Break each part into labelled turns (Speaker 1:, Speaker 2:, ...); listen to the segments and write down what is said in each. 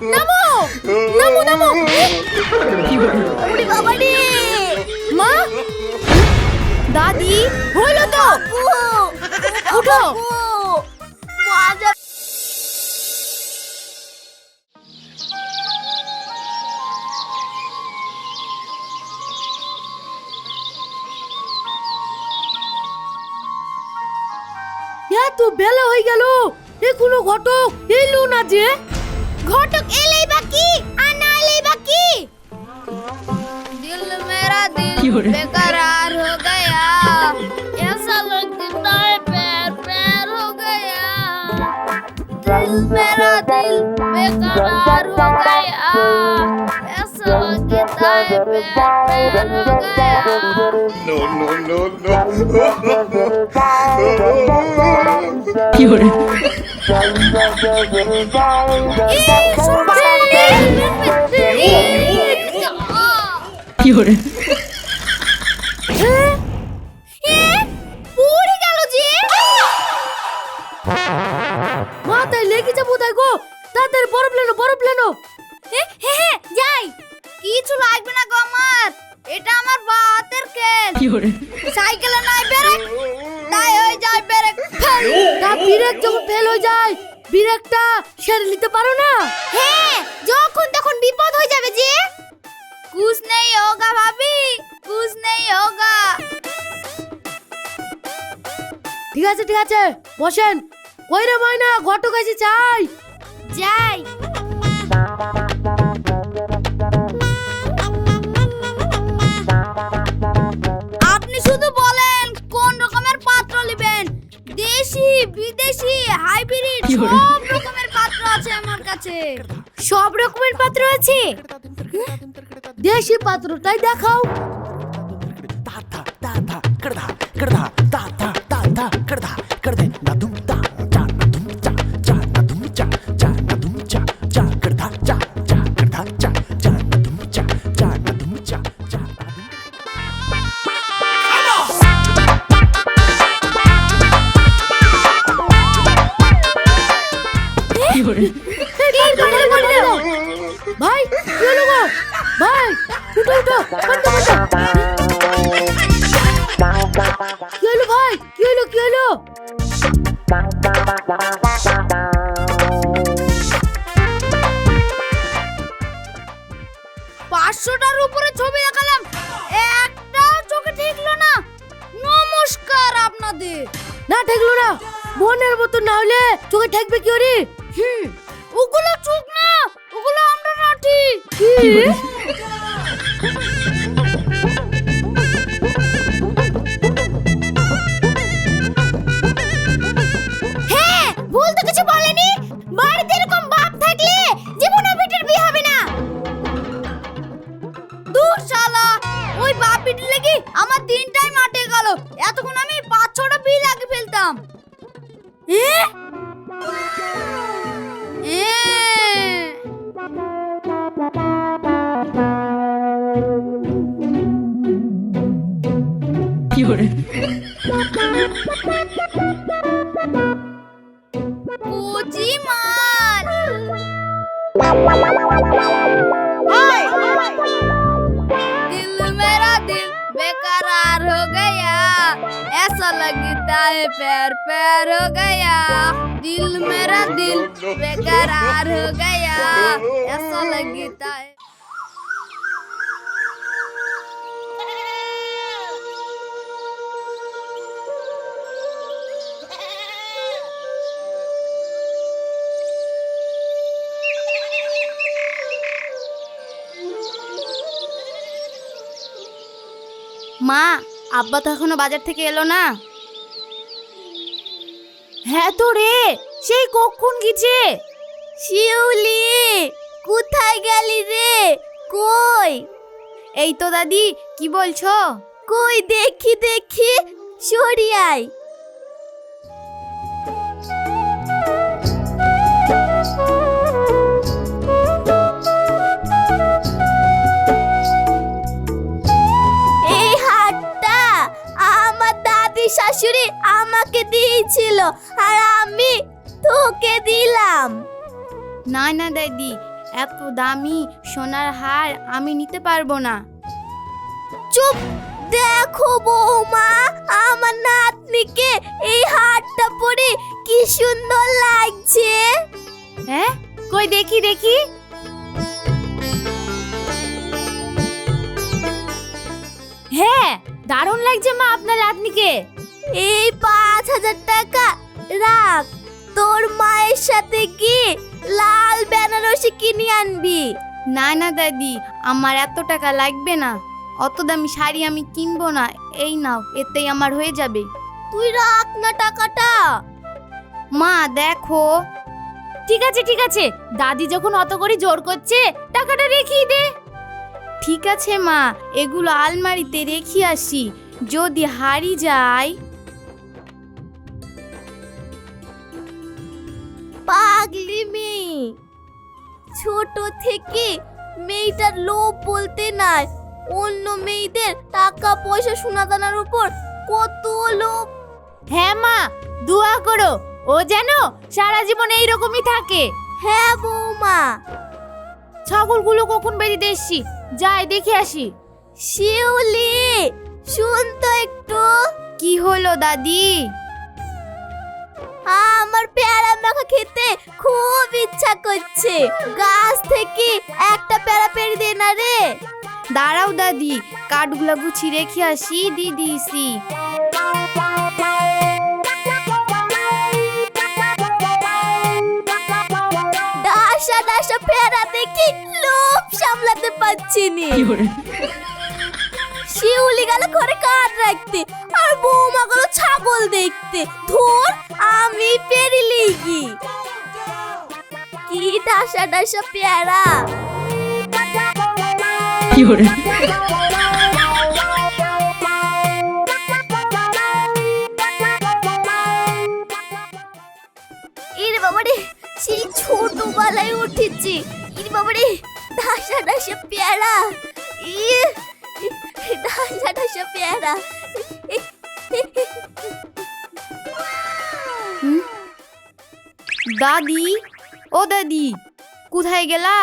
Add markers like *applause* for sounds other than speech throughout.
Speaker 1: নামো! নামো নামো! ওরে বাবা রে মা? দাদি, হলো তো! উঠো! মজা এত বেলা হয়ে গেল। এখনও ঘটক এলো না যে। ঘটক এলেই বাকি আর না এলেই বাকি दिल मेरा दिल बेकरार हो गया ऐसा लगता है पैर पैर हो गया दिल मेरा दिल बेकरार हो गया
Speaker 2: No, no, no, no.
Speaker 1: কি হল লেগে যাব তাই তাদের বড় প্লেনো বড় প্লেনো হ্যাঁ হ্যাঁ যাই কিছু লাগবে না গো আমার। এটা আমার বাতের কেল সাইকেলে নাই ব্রেক। তাই হয়ে যায় ব্রেক। তা ব্রেক যখন ফেল হয়ে যায় ব্রেকটা সেরে নিতে পারো না। হ্যাঁ যখন তখন বিপদ হয়ে যাবে যে। কুছ নেই হোগা ভাবি কুছ নেই হোগা ঠিক আছে ঠিক আছে বসেন। কই রে ময়না ঘটক আছে চাই। যাই। দেশি বিদেশি হাইব্রিড সব রকমের পাত্র আছে আমার কাছে সব রকমের পাত্র আছে দেশি পাত্রটাই দেখাও ভাই পাঁচশোটার ছবি দেখালাম। একটাও চোখে ঠিকলো না। নমস্কার আপনাদের। না ঠেকলো না। বোনের মতো না হলে চোখে ঠেকবে কি ওরে? হুম ওগুলো চোখ না ওগুলো আমরা ঠিক কি? এ এ কুচি মাল दिल लगता है पैर पैर हो गया। दिल मेरा दिल बेकरार हो गया। ऐसा लगता है। মা আব্বা তো এখনও বাজার থেকে এলো না। হ্যাঁ তো রে সেই কখন গেছে? শিউলি কোথায় গেলি রে? কই? এই তো দাদি কি বলছো? কই দেখি দেখি সরিয়াই শাশুড়ি আমাকে দিয়েছিল আর আমি তোকে দিলাম। না না দাদি
Speaker 3: এত দামি সোনার হার আমি নিতে পারব না। চুপ! দেখো বৌমা আমার নাতনিকে এই হারটা পরে কি সুন্দর লাগছে। হ্যাঁ? কই দেখি দেখি। হ্যাঁ দারুণ লাগছে মা আপনার নাতনিকে। এই পাঁচ হাজার টাকা রাখ। তোর মায়ের সাথে গিয়ে লাল বেনারসি কিনে আনবি। না না দাদি আমার এত টাকা লাগবে না। অত দামি শাড়ি আমি কিনবো না। এই নাও এতেই আমার হয়ে যাবে। তুই রাখ না টাকাটা। মা দেখো। ঠিক আছে ঠিক আছে। দাদি যখন অত করে জোর করছে টাকাটা রেখেই দে। ঠিক আছে মা এগুলো আলমারিতে রেখে আসি। যদি হারি যায় পাগলি মেয়ে। ছোট থেকে মেয়েটার লোভ বলতে নাই। অন্য মেয়েদের টাকা পয়সা সোনা দানার উপর কত লোভ। হ্যাঁ মা দোয়া করো ও যেন সারা জীবন এইরকমই থাকে। হ্যাঁ বৌমা। ছাগলগুলো কখন বেরিয়ে এসছি যাই দেখে আসি। শিউলি শুন তো একটু। কি হলো দাদি? আমার পেয়ারা মাখা খেতে খুব ইচ্ছা করছে। গাছ থেকে একটা পেয়ারা পেড়ে দে না রে। দাঁড়াও দাদি কাঠগুলা গুছি রেখে আসি দি দিয়েছি। ডাসা ডাসা পেয়ারা দেখি লোভ সামলাতে পারছি নি। শিউলি গেল ঘরে কাঠ রাখতে আর বৌমা গেল ছাগল দেখতে। ধর আমি পেরিলি কি কি ডাসা ডাসা পেয়ারা। বাবারে সেই ছোটবেলায় উঠেছি। এর বাবারে ডাসা ডাসা পেয়ারা। ইয়ে দাদি ও দাদি কোথায় গেলা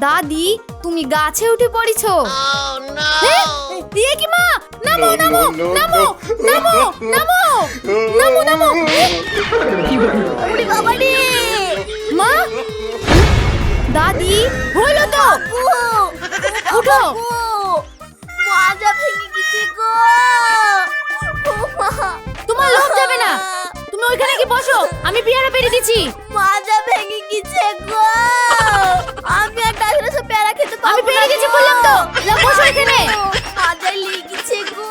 Speaker 3: দাদি তুমি গাছে উঠে পড়েছো দিয়ে কি মা নামো নামো নামো. নামো নামো নামো নামো ওরে বাবা রে দাদি হলো তো। উঠো। মাজা ভেঙে গেছে গো। তোমার লোভ যাবে না। তুমি ওইখানে কি বসো? আমি পেয়ারা পেরে দিচ্ছি। মাজা ভেঙে গেছে গো। আমি আর ডাক্তারের সাথে পেয়ারা খেতে পারব আমি পেরে দিচ্ছি বললাম তো। না বসো এখানে। মাজা লেগেছে গো।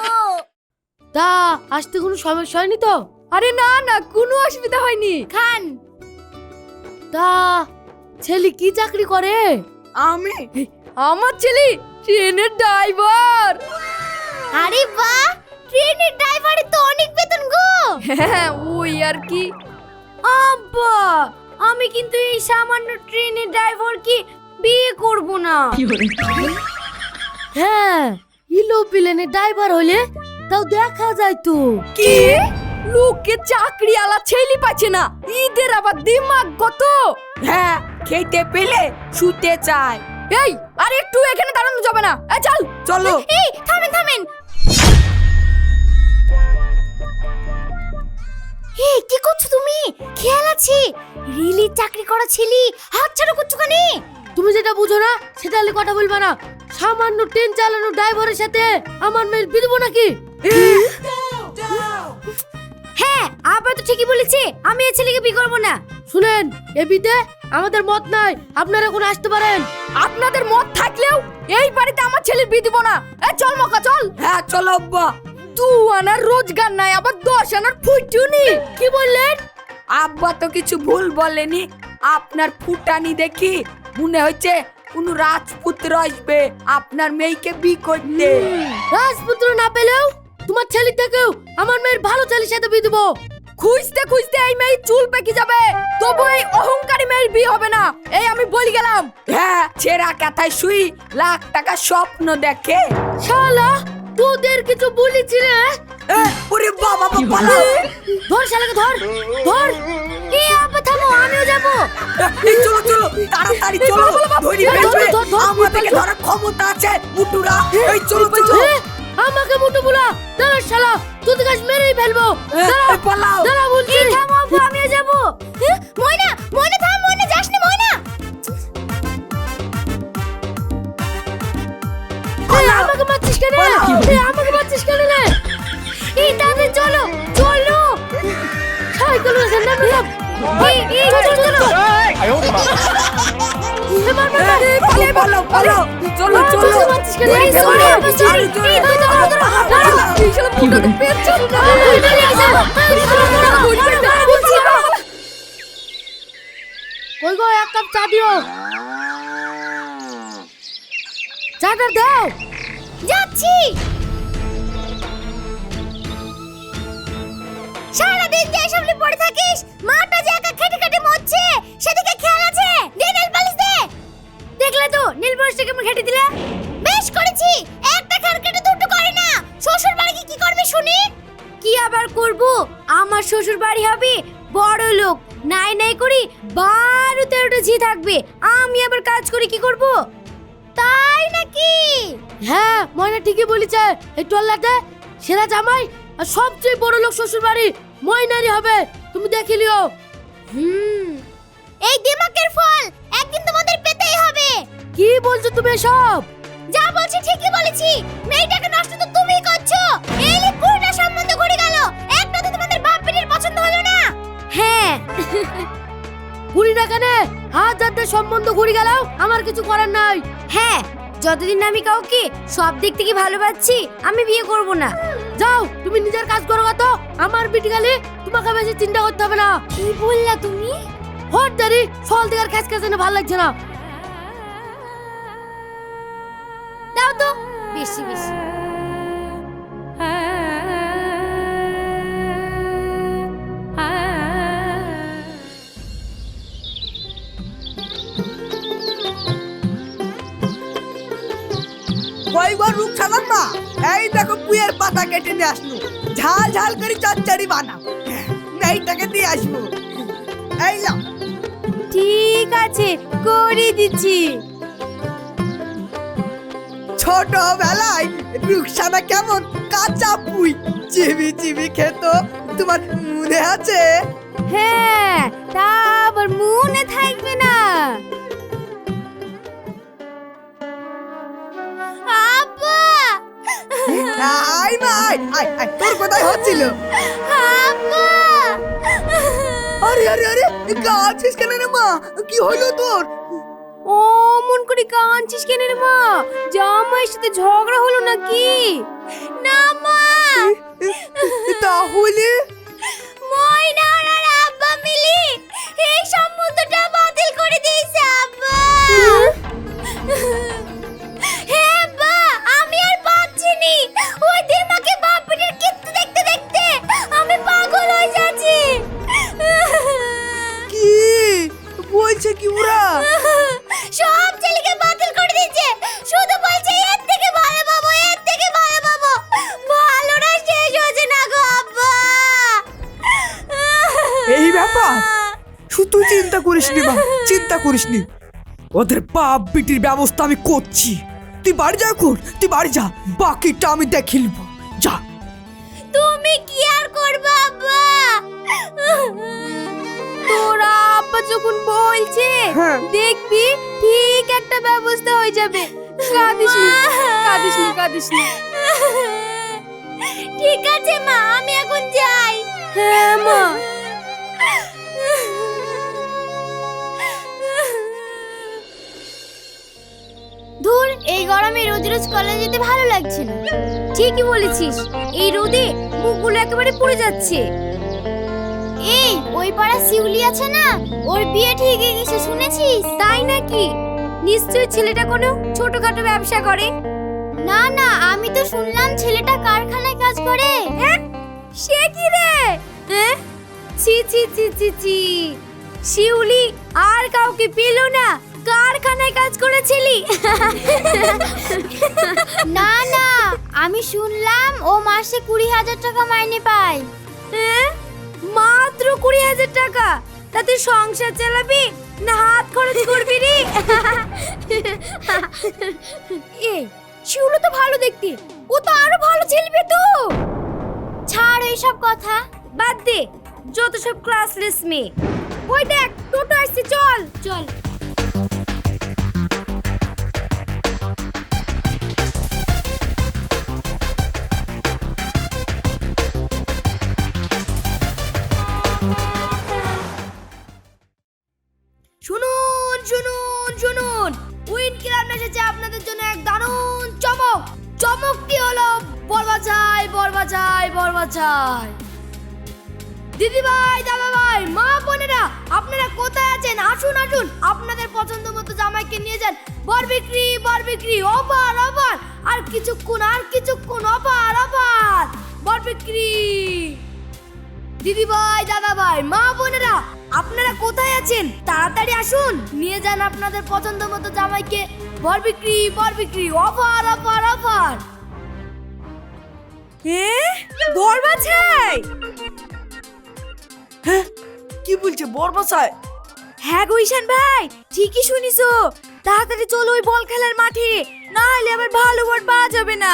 Speaker 4: তা আসতে কোনো সমস্যা হয়নি তো? আরে না না কোনো অসুবিধা হয়নি।
Speaker 3: খান।
Speaker 4: তা ছেলে কি চাকরি করে?
Speaker 5: আমি?
Speaker 4: আমার ছেলে ট্রেনের ড্রাইভার।
Speaker 3: আরে বাহ ট্রেনের ড্রাইভারে তো অনেক বেতন গো।
Speaker 4: হ্যাঁ ওই আর কি। আব্বা আমি কিন্তু এই সামান্য ট্রেনের ড্রাইভার কি বিয়ে করব না। হ্যাঁ ইলো প্লেনের ড্রাইভার হলে তাও দেখা যায় তো। কি? লোকে চাকরি আলা ছেলে পাচ্ছে না ঈদের আবার দিমাগ কত?
Speaker 5: হ্যাঁ খেতে পেলে শুতে চাই
Speaker 4: এই আর একটু এখানে দাঁড়ানো যাবে না। এই চল।
Speaker 5: চলো।
Speaker 3: এই থামেন থামেন। এই কি করছ তুমি? খেয়াল আছে? রিলি চাকরি করা ছেলে হাত ছাড়া করছ কেন?
Speaker 4: তুমি যেটা বুঝো না সেটা হলে কথা বলবা না। সামান্য ট্রেন চালানো ড্রাইভারের সাথে আমার মেয়ের বিধবো নাকি?
Speaker 3: হ্যাঁ আবার তো ঠিকই বলেছে আমি এই ছেলেকে বিয়ে করব না।
Speaker 4: শুনেন এ বিতে আমাদের মত নাই। আপনারা এখন আসতে পারেন। আপনাদের মত থাকলেও এই বাড়িতে আমার ছেলের বিয়ে দিব না। এ চল মকা চল।
Speaker 5: হ্যাঁ চলো আব্বা।
Speaker 4: দু আনার রোজগার নাই আবার দশ আনার ফুটুনি কি বললেন?
Speaker 5: আব্বা তো কিছু ভুল বলেনি। আপনার ফুটানি দেখি মনে হচ্ছে কোন রাজপুত্র আসবে আপনার মেয়েকে বি করতে।
Speaker 4: রাজপুত্র না পেলেও তোমার ছেলে থেকেও আমার মেয়ের ভালো ছেলের সাথে বিয়ে দেবো। খুঁজতে খুঁজতে এই মেয়ে চুল পেকে যাবে। তবু এই অহংকারী মেয়ের বিয়ে হবে না। এই আমি বলি গেলাম।
Speaker 5: হ্যাঁ ছেঁড়া কাথায় শুই লাখ টাকা স্বপ্ন দেখে।
Speaker 4: শালা তোদের কিছু বলেছিলে?
Speaker 5: এ, ওরে বাবা বাবা
Speaker 6: ধর শালাকে ধর ধর।
Speaker 4: এ আব্বা থামো আমিও যাব।
Speaker 7: এই চলো চলো তাড়াতাড়ি চলো ধরি
Speaker 6: ধর,
Speaker 7: ফেলবে আমাদেরকে ধরার ক্ষমতা আছে মুটুরা। এই চলো চলো।
Speaker 6: আমাকে মুটু বুলা। দাঁড়া শালা। তোদের কাছে মেরেই ফেলব
Speaker 7: পালাও
Speaker 6: দাঁড়া বলছি
Speaker 4: থামো আব্বু আমিও যাব ময়না ময়না থাম ময়না যাস না ময়না
Speaker 6: আমাকে মারছিস কেন আমাকে মারছিস কেন রে
Speaker 4: এই তাড়াতাড়ি চলো চলো
Speaker 6: সাইকেল আছে না
Speaker 4: এই এই চলো চলো
Speaker 7: পালাও পালাও চলো চলো।
Speaker 6: কই গো এক কাপ চা দিও চাটা দাও
Speaker 4: যাচ্ছি সারাদিন যে সামনে পড়ে থাকিস মাটা যে একা খেটে খেটে মরছে সেদিকে দেখলে তো নীল পালিশটা কেমন খেটে দিলে? বেশ করেছি! একটা খার কেটে দুটো করে না! শ্বশুর বাড়ি কি করবে শুনি? কি আবার করব? আমার শ্বশুর বাড়ি হবে বড় লোক। নাই নাই করি বারো তেরোটা ঝি থাকবে। আমি আবার কাজ করে কি করব? তাই নাকি?
Speaker 6: হ্যাঁ ময়না ঠিকই বলেছে। এই টল্লাতে সেরা জামাই আর সবচেয়ে বড় লোক শ্বশুর বাড়ি ময়নারই হবে। তুমি দেখে লিও
Speaker 4: হুম। এই দিমাগের ফল! একদিন হবে
Speaker 6: কি বলছো তুমি সব
Speaker 4: যা বলছি ঠিকই বলেছি। মেয়েটাকে নষ্ট তো তুমিই করছ। এই লে কুড়িটা সম্বন্ধ ঘুরে গেল। একটা তো তোমাদের বাপ বেটির পছন্দ হলো না। হ্যাঁ।
Speaker 6: ঘুরি না। কেন হাত হাতে সম্বন্ধ ঘুরে গেলেও আমার কিছু করার নাই।
Speaker 4: হ্যাঁ যতদিন না আমি কাউকে সব দিক থেকে ভালোবাসছি আমি বিয়ে করব না।
Speaker 6: যাও তুমি নিজের কাজ করো তো। আমার বিটি গেলে তোমাকে বেশি চিন্তা করতে হবে না।
Speaker 4: কি বললা তুমি?
Speaker 6: হট দাঁড়ি ফল আর খ্যাচ খ্যাচ ভালো লাগছে না।
Speaker 4: তো? বেশি বেশি।
Speaker 7: কয়বার রূপ ছাড়ান মা? এই দেখো পুয়ের পাতা কেটে নিয়ে আসলো। ঝাল ঝাল করে চচ্চড়ি বানাও। মেয়েটাকে দিয়ে আসব। এই
Speaker 4: ঠিক আছে করে দিচ্ছি।
Speaker 7: ছোটবেলায় রুকসানা কেমন? কাঁচা পুই। চিবি চিবি খেত। তোমার মনে আছে?
Speaker 4: হ্যাঁ তা আবার মনে থাকবে না। আব্বা!
Speaker 7: আয় মা আয় আয় আয় তোর কোথায় হচ্ছিল?
Speaker 4: আব্বা!
Speaker 7: আরে আরে আরে কাঁদছিস কেন রে মা? কি হলো তোর?
Speaker 4: ও মন করে কাঁদছিস কেন রে মা? জামাইয়ের সাথে ঝগড়া হলো নাকি? না মা।
Speaker 7: তাহলে?
Speaker 4: ময়না আর আব্বা মিলি এই সম্মতটা বাতিল করে দিয়েছে আব্বা। নি
Speaker 3: ওদের বাপ বিটির ব্যবস্থা আমি করছি। তুই বাড়ি যা এখন তুই বাড়ি যা বাকিটা আমি দেখে নিব। যা।
Speaker 4: তুমি কি আর করবে আব্বা? তোরা আব্বা যখন বলছে
Speaker 3: হ্যাঁ।
Speaker 4: দেখবি ঠিক একটা ব্যবস্থা হয়ে যাবে। কাঁদিস নি কাঁদিস নি কাঁদিস নি। ঠিক আছে মা আমি এখন যাই। হ্যাঁ মা। ধুর এই গরমে রোজ রোজ কলেজে যেতে ভালো লাগছে না। ঠিকই বলেছিস এই রোদে মুখগুলো একেবারে পুড়ে যাচ্ছে। এই ওই পাড়া শিউলি আছে না? ওর বিয়ে ঠিক হয়ে গেছে শুনেছিস? তাই নাকি? নিশ্চয়ই ছেলেটা কোনো ছোটখাটো ব্যবসা করে। না না আমি তো শুনলাম ছেলেটা কারখানায় কাজ করে। হ্যাঁ? সে কি রে? হ্যাঁ? ছি ছি ছি ছি ছি। শিউলি আর কাউকে পেল না। কারখানায় কাজ করেছিলি? না না আমি শুনলাম ও মাসে কুড়ি হাজার টাকা মাইনে পায়। মাত্র কুড়ি হাজার টাকা? তা তুই সংসার চালাবি না হাত খরচ করবি রে? এ শিউলো তো ভালো দেখতে। ও তো আরও ভালো ছেলবে তো।
Speaker 1: ছাড় এইসব কথা।
Speaker 4: বাদ দে যত সব ক্লাসলেস মেয়ে। ওই দেখ টোটো আসছে চল।
Speaker 1: চল।
Speaker 4: এসেছে আপনাদের জন্য এক দারুণ চমক। চমকটি হলো? বরবাচাই বরবাচাই বরবাচাই। দিদি ভাই, দাদা ভাই, মা বোনেরা, আপনারা কোথায় আছেন? আসুন আসুন। আপনাদের পছন্দ মতো জামাইকে নিয়ে যান। বর বিক্রি বর বিক্রি, অফার অফার। আর কিছুক্ষণ আর কিছুক্ষণ, অফার অফার। বর বিক্রি। দিদি ভাই, দাদা ভাই, মা বোনেরা, আপনারা কোথায় আছেন? তাড়াতাড়ি আসুন। নিয়ে যান আপনাদের পছন্দ মতো জামাইকে। বর বিক্রি বর বিক্রি অফার অফার অফার। এ বরবাছাই
Speaker 7: কি বলছে বরবাসায়
Speaker 4: হ্যাঁ গো ঈশান ভাই ঠিকই শুনিছো তাড়াতাড়ি চলো ওই বল খেলার মাঠে না হলে আবার ভালো বল পাওয়া যাবে না।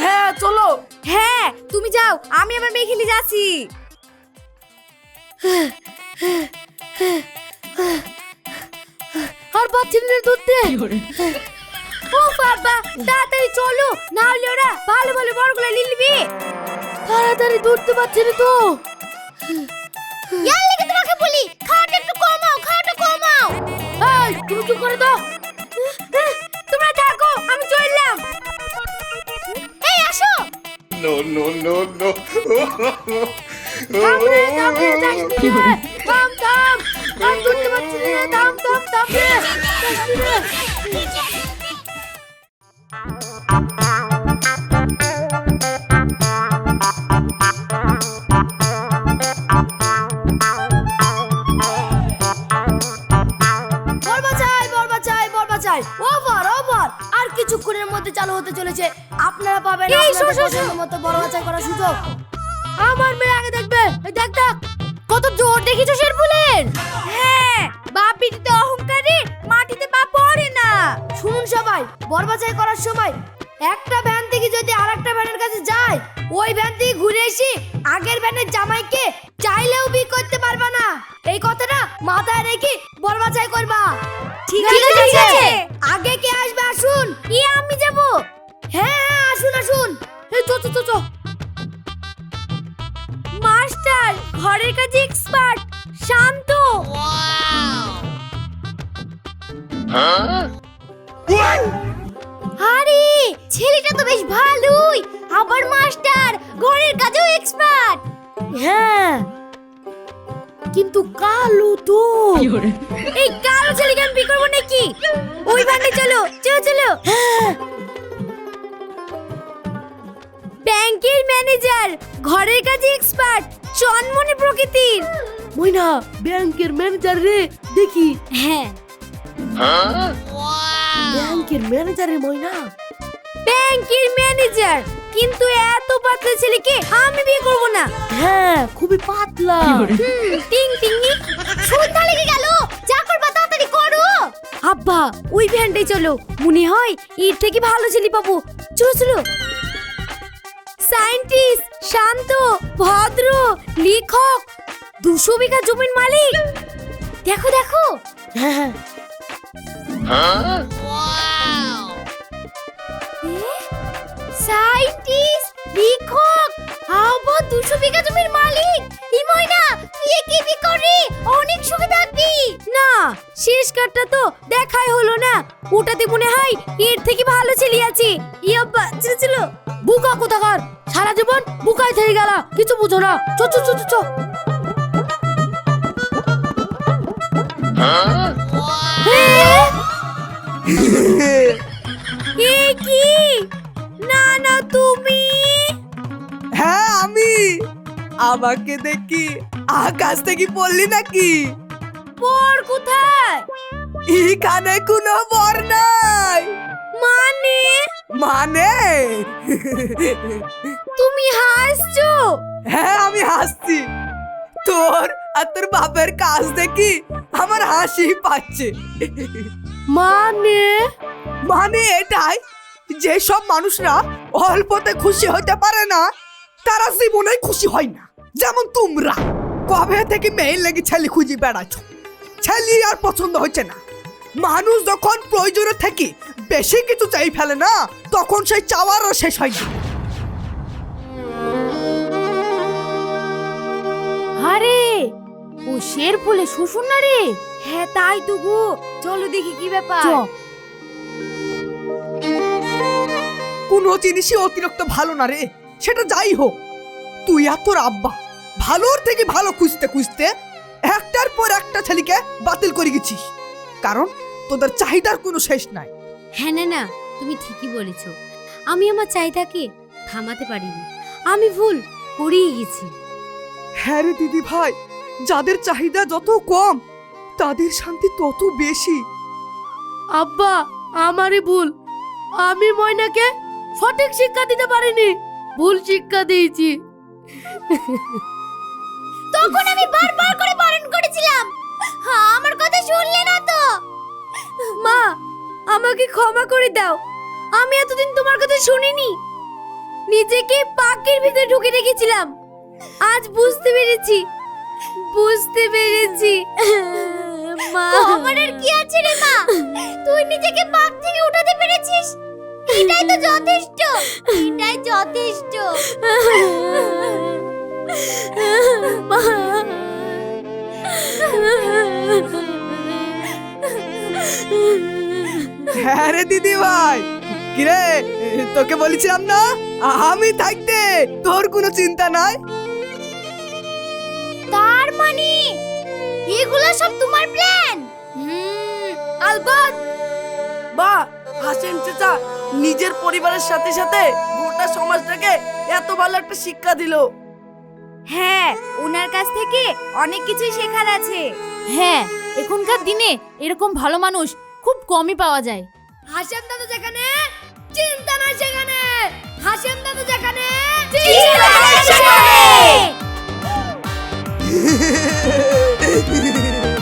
Speaker 7: হ্যাঁ চলো।
Speaker 4: হ্যাঁ তুমি যাও আমি আবার মেয়ে খেলে যাচ্ছি। আর না ধরতে ও বাবা তাড়াতাড়ি চলো না হলে ওরা ভালো ভালো বড়গুলো নিলবি তাড়াতাড়ি ধরতে পারছি না তো।
Speaker 1: ইয়ার লেগে তোমাকে বলি খাওয়াটা একটু কমাও খাওয়াটা কমাও।
Speaker 4: এই তুমি চুপ করে দাও। তোমরা থাকো আমি চললাম।
Speaker 1: এই আসো।
Speaker 8: No, no, no, no.
Speaker 4: থাম রে, থাম রে। থাম, থাম। থাম, ধরতে পারছি না। থাম, থাম, থাম রে। Over, over. আর কিছুক্ষণের মধ্যে চালু হতে চলেছে আপনারা পাবেন মতো বড় বাছাই করার সুযোগ আমার মেয়ে আগে দেখবে দেখ দেখ কত জোর দেখিছো শেরফুলের হ্যাঁ বাপ পিটিতে অহংকারী মাটিতে পা পড়ে না। শুনুন সবাই বরবাচাই করার সময় একটা ভ্যান থেকে যদি আরেকটা ভ্যানের কাছে যায় ওই ভ্যান থেকে ঘুরে এসে আগের ভ্যানের জামাইকে চাইলেও বি করতে পারবা না। এই কথাটা মাথায় রেখে বরবাচাই করবা। ঠিক
Speaker 1: আছে, ঠিক আছে।
Speaker 4: আগে কে আসবে আসুন। ই আমি যাব। হ্যাঁ হ্যাঁ আসুন আসুন। এই চো চো চো। মাস্টার ঘরের কাজে এক্সপার্ট শান্ত।
Speaker 1: আরে ছেলেটা তো বেশ ভালোই। আবার মাস্টার ঘরের কাজেও এক্সপার্ট
Speaker 4: হ্যাঁ কিন্তু কালো তো। এই কালো ছেলেকে আমি বিয়ে করব নাকি? ওই ভান্ডে চলো চলো চলো। ব্যাংকের ম্যানেজার ঘরের কাজে এক্সপার্ট চনমনে প্রকৃতির। মইনা ব্যাংকের ম্যানেজার রে দেখি।
Speaker 1: হ্যাঁ।
Speaker 4: ব্যাংকের ম্যানেজার রে মইনা ব্যাংকের ম্যানেজার? কিন্তু এত পাতলা ছেলেকে আমি বিয়ে করব না। হ্যাঁ খুবই পাতলা।
Speaker 1: টিং টিং সন্ধ্যা লেগে গেল। যা করবা তাড়াতাড়ি করো।
Speaker 4: আব্বা ওই ভ্যানটাই চলো। মনে হয় এর থেকে ভালো ছেলে পাবো। চলো চলো। সায়েন্টিস্ট, শান্ত, ভদ্র, লেখক, দুশো বিঘা জমির মালিক। দেখো দেখো।
Speaker 1: সাইন্টিস্ট লেখক আবার দুশো বিঘা জমির মালিক। ইময় না তুই বি করে অনেক সুখে থাকবি?
Speaker 4: না, শেষ কার্ডটা তো দেখাই হলো না। ওটাতে মনে হয় এর থেকে ভালো ছেলে আছে। ইয়াব্বা ছিল ছিল বুকা কোথাকার? সারা জীবন বুকাই থেকে গেল। কিছু বুঝো না। চো চো চো চো, চো। কি? না না তুমি?
Speaker 7: হ্যাঁ আমি। আমাকে দেখি আকাশ থেকে পড়লি নাকি?
Speaker 4: পর কোথায়?
Speaker 7: এখানে কোনো বর নাই।
Speaker 4: মানে?
Speaker 7: মানে?
Speaker 4: তুমি হাসছো?
Speaker 7: হ্যাঁ আমি হাসছি। তোর আর তোর বাপের কাজ দেখি আমার হাসি পাচ্ছে।
Speaker 1: মানে?
Speaker 7: মানে এটাই যে সব মানুষরা অল্পতে খুশি হতে পারে না তারা জীবনে খুশি হয় না। যেমন তোমরা। কবে থেকে মেয়ে লেগে ছেলে খুঁজে বেড়াচ্ছ? ছেলে আর পছন্দ হচ্ছে না। মানুষ যখন প্রয়োজনে থেকে বেশি কিছু চাই ফেলে না তখন সেই চাওয়ার শেষ হয় না।
Speaker 1: আরে ও শের শ্বশুর না রে?
Speaker 4: হ্যাঁ তাই তো গো। চলো দেখি কি ব্যাপার।
Speaker 7: কোনো জিনিসই অতিরিক্ত ভালো না রে। সেটা যাই হোক তুই আর তোর আব্বা ভালোর থেকে ভালো খুঁজতে খুঁজতে একটার পর একটা ছেলেকে বাতিল করে গেছিস। কারণ তোদের চাহিদার কোনো শেষ নাই।
Speaker 1: হ্যাঁ না না তুমি ঠিকই বলেছ। আমি আমার চাহিদাকে থামাতে পারিনি। আমি ভুল করেই গেছি।
Speaker 7: হ্যাঁ রে দিদি ভাই যাদের চাহিদা যত কম তাদের শান্তি তত বেশি।
Speaker 1: আব্বা আমারই ভুল। আমি ময়নাকে সঠিক শিক্ষা দিতে পারিনি। ভুল শিক্ষা দিয়েছি। তখন আমি বারবার করে বারণ করেছিলাম। হ্যাঁ আমার কথা শুনলে না তো। মা আমাকে ক্ষমা করে দাও। আমি এতদিন তোমার কথা শুনিনি। নিজেকে পাকের ভিতরে ঢুকে রেখেছিলাম। আজ বুঝতে পেরেছি বুঝতে পেরেছি। মা। আমার আর কি আছে রে মা? তুই নিজেকে পাক থেকে উঠাতে পেরেছিস? এটাই তো যথেষ্ট এটাই যথেষ্ট। মা।
Speaker 7: হ্যাঁ রে দিদি ভাই। কিরে তোকে বলেছিলাম না? আমি থাকতে তোর কোনো চিন্তা নাই?
Speaker 1: তার মানে? এগুলো সব তোমার প্ল্যান আলবাত।
Speaker 9: বা হাসেন চাচা নিজের পরিবারের সাথে সাথে গোটা সমাজটাকে এত ভালো একটা শিক্ষা দিলো।
Speaker 4: হ্যাঁ ওনার কাছ থেকে অনেক কিছুই শেখার আছে।
Speaker 1: হ্যাঁ এখনকার দিনে এরকম ভালো মানুষ খুব কমই পাওয়া যায়।
Speaker 4: হাসেম দাদু যেখানে চিন্তা নাই সেখানে। হাসেম দাদু যেখানে চিন্তা নাই সেখানে।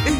Speaker 4: *laughs*